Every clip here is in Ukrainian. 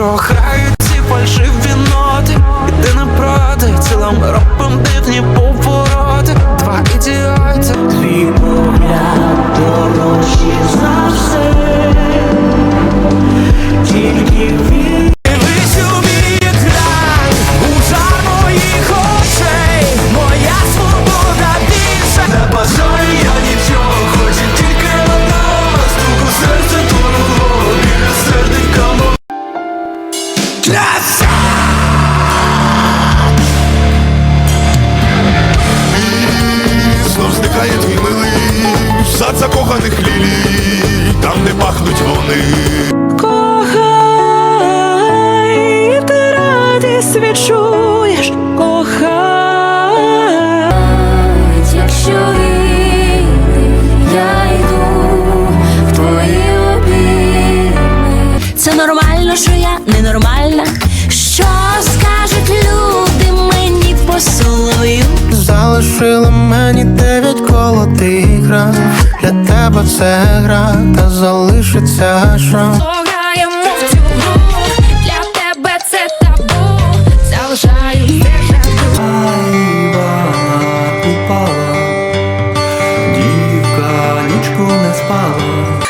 Програють ці фальшиві ноти Іди напроти, Цілим робим дивні повороти сад закоханих лілій, там де пахнуть вони. Кохай, і ти радість відчуєш, кохай. Якщо я йду в твої обійми. Це нормально, що я ненормальна. Що скажуть люди мені посолою? Залишила мені дев'ять коло тигра. Для тебе це гра, та залишиться шрам Пограємо в цю гру, для тебе це табу. Залишаю. Дівка нічку не спала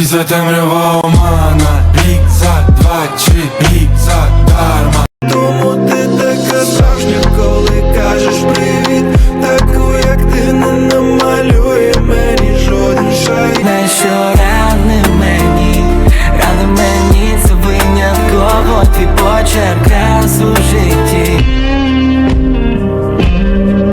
І темрява омана. Рік за два чи рік за дарма. Тому ти така справжня, коли кажеш привіт. Таку, як ти не намалює мені жоден шай Не що рани мені, рани мені це винятково. Твій почерк